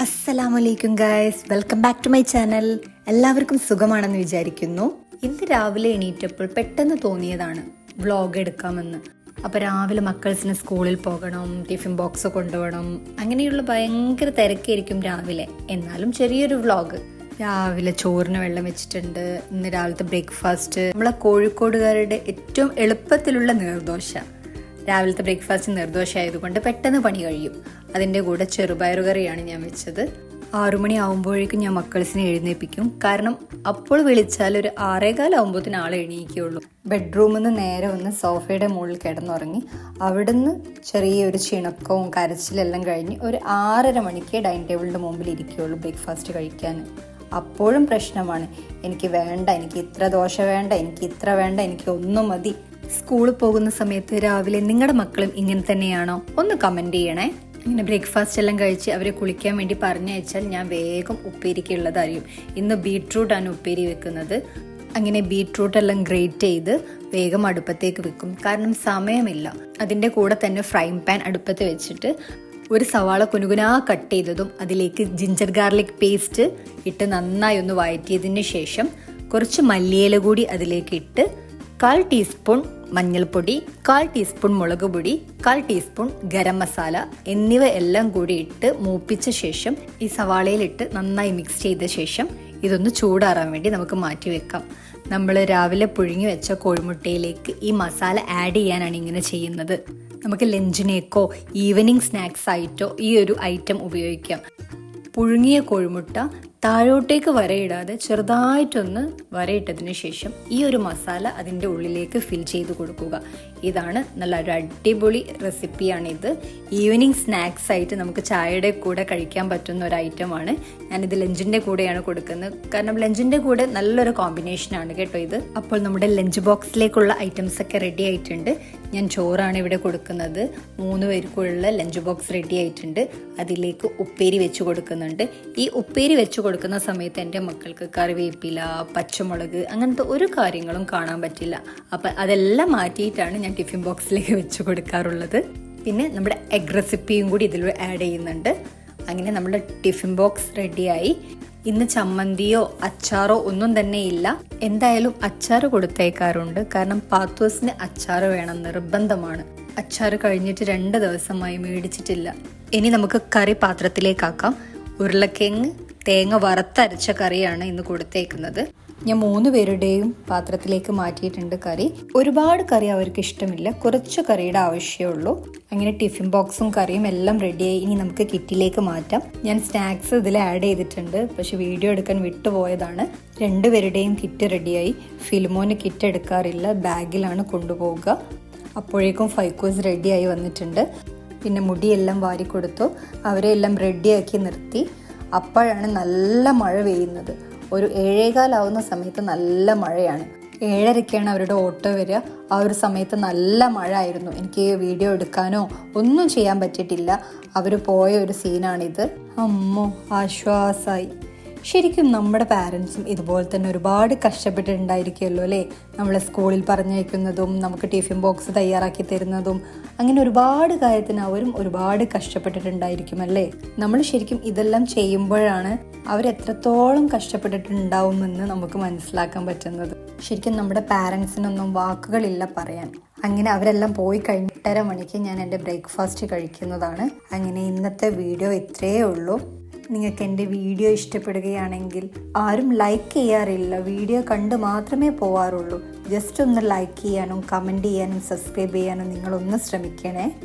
അസ്സലാമലൈക്കും guys. Welcome back to my channel. എല്ലാവർക്കും സുഖമാണെന്ന് വിചാരിക്കുന്നു. ഇന്ന് രാവിലെ എണീറ്റപ്പോൾ പെട്ടെന്ന് തോന്നിയതാണ് വ്ളോഗ് എടുക്കാമെന്ന്. അപ്പോൾ രാവിലെ മക്കൾസിന് സ്കൂളിൽ പോകണം ടിഫിൻ ബോക്സ് കൊണ്ടുപോകണം അങ്ങനെയുള്ള ഭയങ്കര തിരക്കായിരിക്കും രാവിലെ. എന്നാലും ചെറിയൊരു വ്ളോഗ്. രാവിലെ ചോറിന് വെള്ളം വെച്ചിട്ടുണ്ട് ഇന്ന് രാവിലത്തെ ബ്രേക്ക്ഫാസ്റ്റ്. നമ്മളെ കോഴിക്കോടുകാരുടെ ഏറ്റവും എളുപ്പത്തിലുള്ള നിർദോഷ രാവിലത്തെ ബ്രേക്ക്ഫാസ്റ്റ് നിർദോഷ ആയതുകൊണ്ട് പെട്ടെന്ന് പണി കഴിയും. അതിന്റെ കൂടെ ചെറുപയർ കറിയാണ് ഞാൻ വെച്ചത്. ആറുമണി ആകുമ്പോഴേക്കും ഞാൻ മക്കൾസിനെ എഴുന്നേൽപ്പിക്കും. കാരണം അപ്പോൾ വിളിച്ചാൽ ഒരു ആറേകാലാവുമ്പോഴത്തേന് ആളെ എണീക്കുകയുള്ളൂ. ബെഡ്റൂമിൽ നിന്ന് നേരെ വന്ന് സോഫയുടെ മുകളിൽ കിടന്നുറങ്ങി. അവിടുന്ന് ചെറിയൊരു ചിണക്കവും കരച്ചിലെല്ലാം കഴിഞ്ഞ് ഒരു ആറര മണിക്ക് ഡൈനിങ് ടേബിളിന്റെ മുമ്പിൽ ഇരിക്കുകയുള്ളൂ ബ്രേക്ക്ഫാസ്റ്റ് കഴിക്കാൻ. അപ്പോഴും പ്രശ്നമാണ്. എനിക്ക് വേണ്ട എനിക്ക് ഇത്ര ദോശ വേണ്ട എനിക്ക് ഇത്ര വേണ്ട എനിക്ക് ഒന്നും മതി. സ്കൂളിൽ പോകുന്ന സമയത്ത് രാവിലെ നിങ്ങളുടെ മക്കളും ഇങ്ങനെ തന്നെയാണോ? ഒന്ന് കമന്റ് ചെയ്യണേ. ഇങ്ങനെ ബ്രേക്ക്ഫാസ്റ്റ് എല്ലാം കഴിച്ച് അവരെ കുളിക്കാൻ വേണ്ടി പറഞ്ഞയച്ചാൽ ഞാൻ വേഗം ഉപ്പേരിക്കുള്ളത് അറിയും ഇന്ന് ബീട്രൂട്ടാണ് ഉപ്പേരി വെക്കുന്നത്. അങ്ങനെ ബീട്രൂട്ട് എല്ലാം ഗ്രേറ്റ് ചെയ്ത് വേഗം അടുപ്പത്തേക്ക് വെക്കും. കാരണം സമയമില്ല. അതിന്റെ കൂടെ തന്നെ ഫ്രൈ പാൻ അടുപ്പത്ത് വെച്ചിട്ട് ഒരു സവാള കുനുകുനാ കട്ട് ചെയ്തതും അതിലേക്ക് ജിഞ്ചർ ഗാർലിക് പേസ്റ്റ് ഇട്ട് നന്നായി ഒന്ന് വഴറ്റിയതിന് ശേഷം കുറച്ച് മല്ലിയില കൂടി അതിലേക്ക് ഇട്ട് കാൽ ടീസ്പൂൺ മഞ്ഞൾപ്പൊടി കാൽ ടീസ്പൂൺ മുളക് പൊടി കാൽ ടീസ്പൂൺ ഗരം മസാല എന്നിവ എല്ലാം കൂടി ഇട്ട് മൂപ്പിച്ച ശേഷം ഈ സവാളയിലിട്ട് നന്നായി മിക്സ് ചെയ്ത ശേഷം ഇതൊന്ന് ചൂടാറാൻ വേണ്ടി നമുക്ക് മാറ്റി വെക്കാം. നമ്മൾ രാവിലെ പുഴുങ്ങി വെച്ച കോഴിമുട്ടയിലേക്ക് ഈ മസാല ആഡ് ചെയ്യാനാണ് ഇങ്ങനെ ചെയ്യുന്നത്. നമുക്ക് ലഞ്ചിനേക്കോ ഈവനിങ് സ്നാക്സ് ആയിട്ടോ ഈ ഒരു ഐറ്റം ഉപയോഗിക്കാം. പുഴുങ്ങിയ കോഴിമുട്ട താഴോട്ടേക്ക് വരയിടാതെ ചെറുതായിട്ടൊന്ന് വരയിട്ടതിന് ശേഷം ഈ ഒരു മസാല അതിന്റെ ഉള്ളിലേക്ക് ഫിൽ ചെയ്ത് കൊടുക്കുക. ഇതാണ് നല്ലൊരു അടിപൊളി റെസിപ്പിയാണിത് ഈവനിങ് സ്നാക്സ് ആയിട്ട് നമുക്ക് ചായയുടെ കൂടെ കഴിക്കാൻ പറ്റുന്ന ഒരു ഐറ്റമാണ് ഞാനിത് ലഞ്ചിന്റെ കൂടെയാണ് കൊടുക്കുന്നത്. കാരണം ലഞ്ചിന്റെ കൂടെ നല്ലൊരു കോമ്പിനേഷനാണ് കേട്ടോ ഇത്. അപ്പോൾ നമ്മുടെ ലഞ്ച് ബോക്സിലേക്കുള്ള ഐറ്റംസ് ഒക്കെ റെഡി ആയിട്ടുണ്ട്. ഞാൻ ചോറാണ് ഇവിടെ കൊടുക്കുന്നത്. മൂന്ന് പേർക്കുള്ള ലഞ്ച് ബോക്സ് റെഡി ആയിട്ടുണ്ട്. അതിലേക്ക് ഉപ്പേരി വെച്ച് കൊടുക്കുന്നുണ്ട്. ഈ ഉപ്പേരി വെച്ച് കൊടുക്കുന്ന സമയത്ത് എന്റെ മക്കൾക്ക് കറിവേപ്പില പച്ചമുളക് അങ്ങനത്തെ ഒരു കാര്യങ്ങളും കാണാൻ പറ്റില്ല. അപ്പം അതെല്ലാം മാറ്റിയിട്ടാണ് ഞാൻ ടിഫിൻ ബോക്സിലേക്ക് വെച്ച് കൊടുക്കാറുള്ളത്. പിന്നെ നമ്മുടെ എഗ് റെസിപ്പിയും കൂടി ഇതിൽ ആഡ് ചെയ്യുന്നുണ്ട്. അങ്ങനെ നമ്മുടെ ടിഫിൻ ബോക്സ് റെഡിയായി. ഇന്ന് ചമ്മന്തിയോ അച്ചാറോ ഒന്നും തന്നെ ഇല്ല. എന്തായാലും അച്ചാറ് കൊടുത്തേക്കാറുണ്ട്. കാരണം പാത്തോസിന് അച്ചാറ് വേണം നിർബന്ധമാണ്. അച്ചാറ് കഴിഞ്ഞിട്ട് രണ്ട് ദിവസമായി മേടിച്ചിട്ടില്ല. ഇനി നമുക്ക് കറി പാത്രത്തിലേക്കാക്കാം ഉരുളക്കിഴങ്ങ് തേങ്ങ വറുത്തരച്ച കറിയാണ് ഇന്ന് കൊടുത്തേക്കുന്നത്. ഞാൻ മൂന്ന് പേരുടെയും പാത്രത്തിലേക്ക് മാറ്റിയിട്ടുണ്ട് കറി. ഒരുപാട് കറി അവർക്ക് ഇഷ്ടമില്ല. കുറച്ച് കറിയുടെ ആവശ്യമുള്ളൂ അങ്ങനെ ടിഫിൻ ബോക്സും കറിയും എല്ലാം റെഡിയായി. ഇനി നമുക്ക് കിറ്റിലേക്ക് മാറ്റാം. ഞാൻ സ്നാക്സ് ഇതിൽ ആഡ് ചെയ്തിട്ടുണ്ട്. പക്ഷെ വീഡിയോ എടുക്കാൻ വിട്ടുപോയതാണ്. രണ്ടുപേരുടെയും കിറ്റ് റെഡിയായി. ഫിലിമോന് കിറ്റ് എടുക്കാറില്ല. ബാഗിലാണ് കൊണ്ടുപോവുക. അപ്പോഴേക്കും ഫൈക്കോസ് റെഡിയായി വന്നിട്ടുണ്ട്. പിന്നെ മുടിയെല്ലാം വാരിക്കൊടുത്തു. അവരെ എല്ലാം റെഡിയാക്കി നിർത്തി. അപ്പോഴാണ് നല്ല മഴ പെയ്യുന്നത്. ഒരു ഏഴേകാലാവുന്ന സമയത്ത് നല്ല മഴയാണ്. ഏഴരയ്ക്കാണ് അവരുടെ ഓട്ടോ വരിക. ആ ഒരു സമയത്ത് നല്ല മഴ ആയിരുന്നു. എനിക്ക് വീഡിയോ എടുക്കാനോ ഒന്നും ചെയ്യാൻ പറ്റിയിട്ടില്ല. അവർ പോയ ഒരു സീനാണിത്. അമ്മോ ആശ്വാസമായി ശരിക്കും നമ്മുടെ പാരൻസും ഇതുപോലെ തന്നെ ഒരുപാട് കഷ്ടപ്പെട്ടിട്ടുണ്ടായിരിക്കുമല്ലോ അല്ലേ? നമ്മളെ സ്കൂളിൽ പറഞ്ഞയക്കുന്നതും നമുക്ക് ടിഫിൻ ബോക്സ് തയ്യാറാക്കി തരുന്നതും അങ്ങനെ ഒരുപാട് കാര്യത്തിന് അവരും ഒരുപാട് കഷ്ടപ്പെട്ടിട്ടുണ്ടായിരിക്കും അല്ലേ? നമ്മൾ ശരിക്കും ഇതെല്ലാം ചെയ്യുമ്പോഴാണ് അവരെത്രത്തോളം കഷ്ടപ്പെട്ടിട്ടുണ്ടാവുമെന്ന് നമുക്ക് മനസ്സിലാക്കാൻ പറ്റുന്നത്. ശരിക്കും നമ്മുടെ പാരൻസിനൊന്നും വാക്കുകളില്ല പറയാൻ. അങ്ങനെ അവരെല്ലാം പോയി കഴിഞ്ഞിട്ടര മണിക്ക് ഞാൻ എന്റെ ബ്രേക്ക്ഫാസ്റ്റ് കഴിക്കുന്നതാണ്. അങ്ങനെ ഇന്നത്തെ വീഡിയോ ഇത്രയേ ഉള്ളൂ. നിങ്ങൾക്ക് എന്റെ വീഡിയോ ഇഷ്ടപ്പെടുകയാണെങ്കിൽ ആരും ലൈക്ക് ചെയ്യാറില്ല. വീഡിയോ കണ്ട് മാത്രമേ പോവാറുള്ളൂ. ജസ്റ്റ് ഒന്ന് ലൈക്ക് ചെയ്യാനും കമന്റ് ചെയ്യാനും സബ്സ്ക്രൈബ് ചെയ്യാനും നിങ്ങളൊന്ന് ശ്രമിക്കണേ.